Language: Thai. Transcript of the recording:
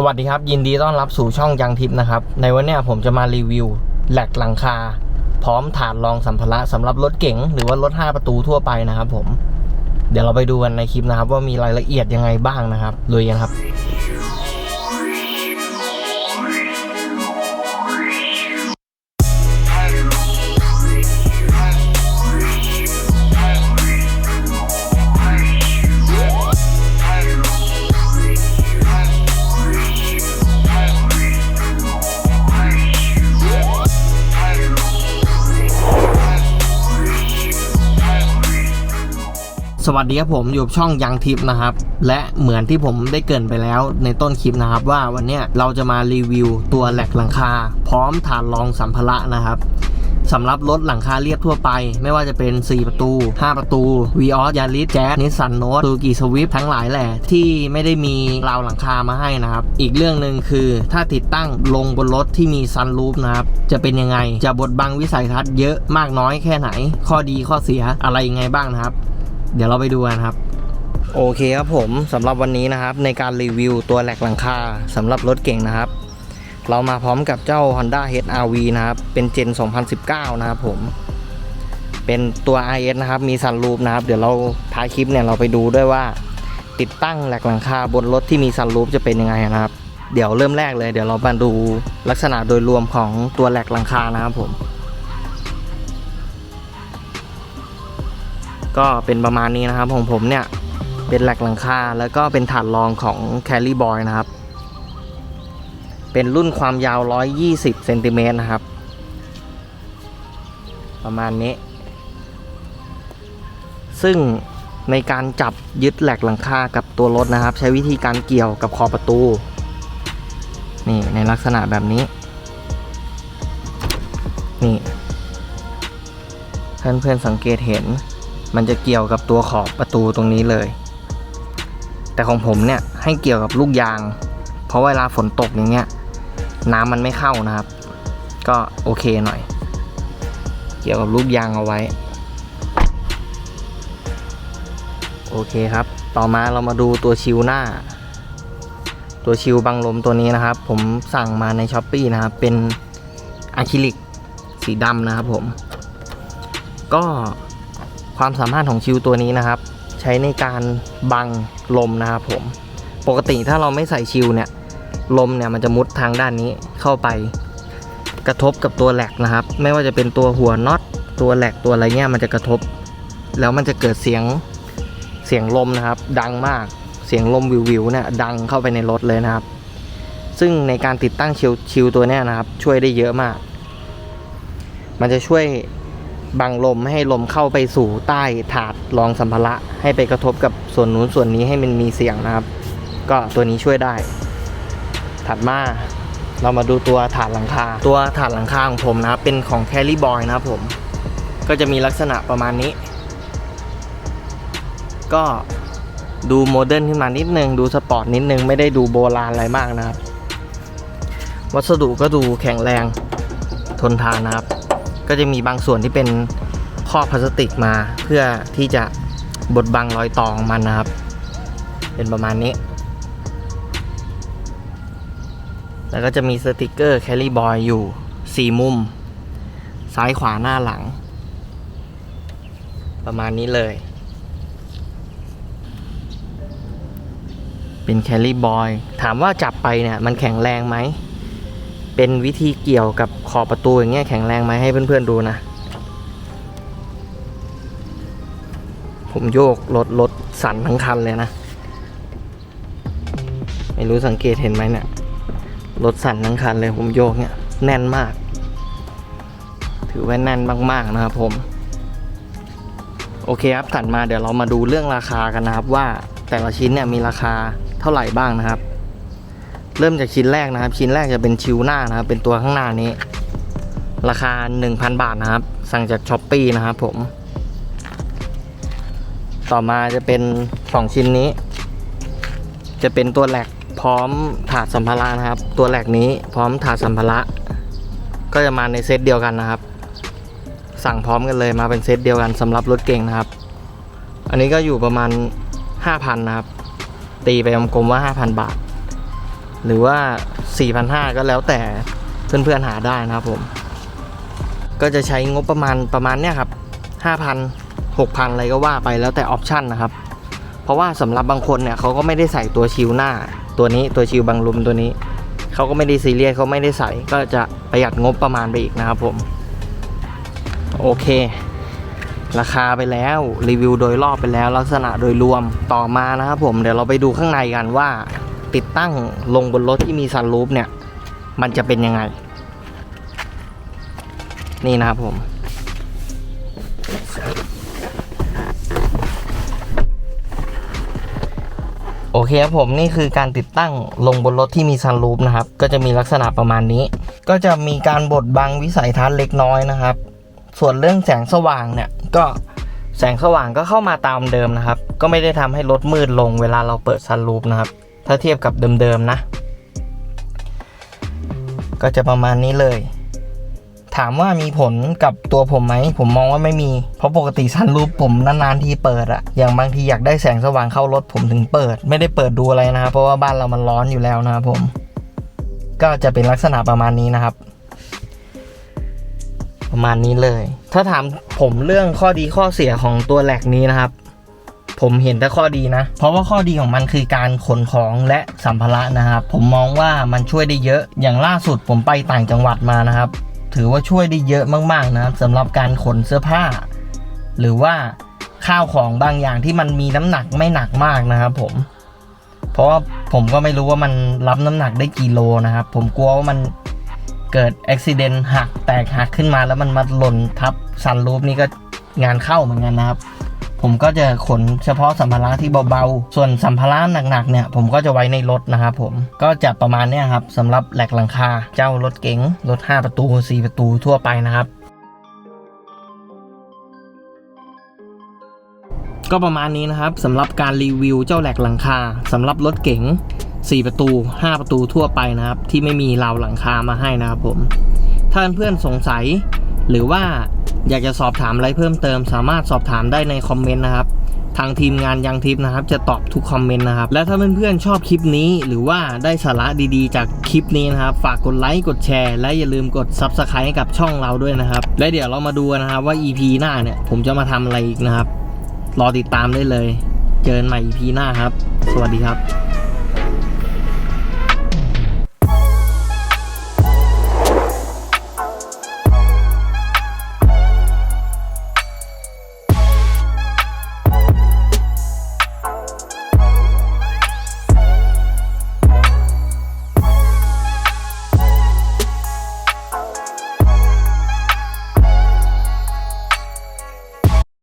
สวัสดีครับ ยินดีต้อนรับสู่ช่องยังทิปนะครับ ในวันนี้ผมจะมารีวิวแหลกหลังคา พร้อมถาดรองสัมภาระสำหรับรถเก๋งหรือว่ารถ 5 ประตูทั่วไปนะครับผม เดี๋ยวเราไปดูกันในคลิปนะครับ ว่ามีรายละเอียดยังไงบ้างนะครับลุยกันครับ สวัสดีครับผมอยู่ช่องยังทิปนะครับ และเหมือนที่ผมได้เกินไปแล้วในต้นคลิปนะครับ ว่าวันนี้เราจะมารีวิวตัวแหลกหลังคา พร้อมฐานรองสัมภาระนะครับสำหรับรถหลังคาเรียบทั่วไป ไม่ว่าจะเป็น 4 ประตู 5 ประตู v ีออสยาริสแจ๊สนิสสันโนตูกิสวิฟทั้งหลายแหละ ที่ไม่ได้มีราวหลังคามาให้นะครับ อีกเรื่องหนึ่งคือถ้าติดตั้งลงบนรถที่มีซันรูฟนะครับ จะเป็นยังไงจะบดบังวิสัยทัศน์เยอะมากน้อยแค่ไหน ข้อดีข้อเสียอะไรยังไงบ้างนะครับ เดี๋ยวเราไปดูกันครับ โอเคครับผมสำหรับวันนี้นะครับ ในการรีวิวตัวแหลกหลังคาสำหรับรถเก่งนะครับ เรามาพร้อมกับเจ้า Honda HR-V นะครับ เป็นเจน 2019 นะครับผม เป็นตัว IS นะครับ มีซันรูฟนะครับ เดี๋ยวเราท้ายคลิปเนี่ยเราไปดูด้วยว่า ติดตั้งแหลกหลังคาบนรถที่มีซันรูฟจะเป็นยังไงนะครับ เดี๋ยวเริ่มแรกเลย เดี๋ยวเรามาดูลักษณะโดยรวมของตัวแหลกหลังคานะครับผม ก็เป็นประมาณนี้นะครับของผมเนี่ยเป็นแหลกหลังคาแล้วก็เป็นฐานรองของ Carry Boy นะครับ เป็นรุ่นความยาว 120เซนติเมตรนะครับ ประมาณนี้ ซึ่งในการจับยึดแหลกหลังคากับตัวรถนะครับ ใช้วิธีการเกี่ยวกับขอบประตู นี่ในลักษณะแบบนี้ นี่เพื่อนๆสังเกตเห็น มันจะเกี่ยวกับตัวขอบประตูตรงนี้เลย แต่ของผมเนี่ยให้เกี่ยวกับลูกยาง เพราะเวลาฝนตกอย่างเงี้ยน้ำมันไม่เข้านะครับ ก็โอเคหน่อย เกี่ยวกับลูกยางเอาไว้ โอเคครับ ต่อมาเรามาดูตัวชิวหน้า ตัวชิวบังลมตัวนี้นะครับ ผมสั่งมาในช้อปปีนะครับ เป็นอะคริลิกสีดำนะครับผม ก็ ความสามารถของชิวตัวนี้นะครับ ใช้ในการบังลมนะครับผมปกติถ้าเราไม่ใส่ชิวเนี่ยลมเนี่ยมันจะมุดทางด้านนี้เข้าไปกระทบกับตัวแหลกนะครับ ไม่ว่าจะเป็นตัวหัวน็อตตัวแหลกตัวอะไรเงี้ยมันจะกระทบ แล้วมันจะเกิดเสียงเสียงลมนะครับ ดังมากเสียงลมวิวๆเนี่ยดังเข้าไปในรถเลยนะครับ ซึ่งในการติดตั้งชิวชิวตัวเนี้ยนะครับ ช่วยได้เยอะมาก มันจะช่วย บังลมให้ลมเข้าไปสู่ใต้ถาดรองสัมภาระให้ไปกระทบกับส่วนนู้นส่วนนี้ให้มันมีเสียงนะครับ ก็ตัวนี้ช่วยได้ ถัดมาเรามาดูตัวถาดหลังคา ตัวถาดหลังคาของผมนะครับ เป็นของ Carry Boy นะครับผม ก็จะมีลักษณะประมาณนี้ ก็ดูโมเดิร์นขึ้นมานิดนึง ดูสปอร์ตนิดนึง ไม่ได้ดูโบราณอะไรมากนะครับ วัสดุก็ดูแข็งแรงทนทานนะครับ ก็จะมีบางส่วนที่เป็นครอบพลาสติกมา เพื่อที่จะบดบังรอยตองมันนะครับ เป็นประมาณนี้ แล้วก็จะมีสติกเกอร์ Carry Boy อยู่ 4 มุม ซ้ายขวาหน้าหลัง ประมาณนี้เลย เป็น Carry Boy ถามว่าจับไปเนี่ย มันแข็งแรงไหม เป็นวิธีเกี่ยวกับขอบประตูอย่างเงี้ยแข็งแรงไหมให้เพื่อนๆดูนะ ผมโยกรถรถสั่นทั้งคันเลยนะ ไม่รู้สังเกตเห็นไหมเนี่ยรถสั่นทั้งคันเลยผมโยกเนี่ยแน่นมาก ถือว่าแน่นมากๆนะครับผม โอเคครับถัดมาเดี๋ยวเรามาดูเรื่องราคากันนะครับว่าแต่ละชิ้นเนี่ยมีราคาเท่าไหร่บ้างนะครับ เริ่มจากชิ้นแรกนะครับ ชิ้นแรกจะเป็นชิวหน้านะครับ เป็นตัวข้างหน้านี้ ราคา 1,000 บาทนะครับ สั่งจากช้อปปีนะครับผม ต่อมาจะเป็น 2 ชิ้นนี้ จะเป็นตัวแหลกพร้อมถาดสัมภาระนะครับ ตัวแหลกนี้พร้อมถาดสัมภาระ ก็จะมาในเซตเดียวกันนะครับ สั่งพร้อมกันเลยมาเป็นเซตเดียวกันสำหรับรถเก่งนะครับ อันนี้ก็อยู่ประมาณ 5,000 นะครับ ตีไปกลมๆว่า 5,000 บาท หรือว่า 4,500 ก็แล้วแต่เพื่อนๆหาได้นะครับผม ก็จะใช้งบประมาณประมาณเนี้ยครับ 5,000 6,000 อะไรก็ว่าไปแล้วแต่ออปชันนะครับ เพราะว่าสำหรับบางคนเนี่ยเขาก็ไม่ได้ใส่ตัวชิลหน้า ตัวนี้ตัวชิลบังลมตัวนี้ เขาก็ไม่ได้ซีเรียสเขาไม่ได้ใส่ก็จะประหยัดงบประมาณไปอีกนะครับผม โอเค ราคาไปแล้วรีวิวโดยรอบไปแล้ว ลักษณะโดยรวมต่อมานะครับผมเดี๋ยวเราไปดูข้างในกันว่า ติดตั้งลงบนรถที่มีซันรูฟเนี่ย มันจะเป็นยังไง นี่นะครับผม โอเคครับผมนี่คือการติดตั้งลงบนรถที่มีซันรูฟนะครับ ก็จะมีลักษณะประมาณนี้ ก็จะมีการบดบังวิสัยทัศน์เล็กน้อยนะครับ ส่วนเรื่องแสงสว่างเนี่ยก็แสงสว่างก็เข้ามาตามเดิมนะครับ ก็ไม่ได้ทำให้รถมืดลงเวลาเราเปิดซันรูฟนะครับ ถ้าเทียบกับเดิมๆนะ ก็จะประมาณนี้เลย ถามว่ามีผลกับตัวผมไหม ผมมองว่าไม่มี เพราะปกติซันรูฟผมนานๆที่เปิดอะอย่างบางทีอยากได้แสงสว่างเข้ารถผมถึงเปิด ไม่ได้เปิดดูอะไรนะครับ เพราะว่าบ้านเรามันร้อนอยู่แล้วนะครับผม ก็จะเป็นลักษณะประมาณนี้นะครับประมาณนี้เลย ถ้าถามผมเรื่องข้อดีข้อเสียของตัวแหลกนี้นะครับ ผมเห็นแต่ข้อดีนะ เพราะว่าข้อดีของมันคือการขนของและสัมภาระนะครับ ผมมองว่ามันช่วยได้เยอะ อย่างล่าสุดผมไปต่างจังหวัดมานะครับ ถือว่าช่วยได้เยอะมากๆนะครับสำหรับการขนเสื้อผ้า หรือว่าข้าวของบางอย่างที่มันมีน้ำหนักไม่หนักมากนะครับ ผม เพราะว่าผมก็ไม่รู้ว่ามันรับน้ำหนักได้กี่โลนะครับ ผมกลัวว่ามันเกิดอุบิเหตุหักแตกหักขึ้นมาแล้วมันมาหล่นทับซันรูฟนี่ก็งานเข้าเหมือนกันนะครับ ผมก็จะขนเฉพาะสัมภาระที่เบาๆ ส่วนสัมภาระหนักๆเนี่ยผมก็จะไว้ในรถนะครับผมก็จะประมาณเนี้ยครับสำหรับแหลกหลังคาเจ้ารถเก๋งรถ 5 ประตู 4 ประตูทั่วไปนะครับก็ประมาณนี้นะครับสำหรับการรีวิวเจ้าแหลกหลังคาสำหรับรถเก๋ง 4 ประตู 5 ประตูทั่วไปนะครับ ที่ไม่มีราวหลังคามาให้นะครับผม ถ้าเพื่อนๆสงสัยหรือว่า อยากจะสอบถามอะไรเพิ่มเติม สามารถสอบถามได้ในคอมเมนต์นะครับ ทางทีมงานยังทิปนะครับ จะตอบทุกคอมเมนต์นะครับ และถ้าเพื่อนๆชอบคลิปนี้หรือว่าได้สาระดีๆ จากคลิปนี้นะครับ ฝากกดไลค์กดแชร์ และอย่าลืมกด Subscribe ให้กับช่องเราด้วยนะครับ และเดี๋ยวเรามาดูนนะครับว่า EP หน้าเนี่ยผมจะมาทำอะไรอีกนะครับ รอติดตามได้เลย เจอกันใหม่ EP หน้าครับ สวัสดีครับ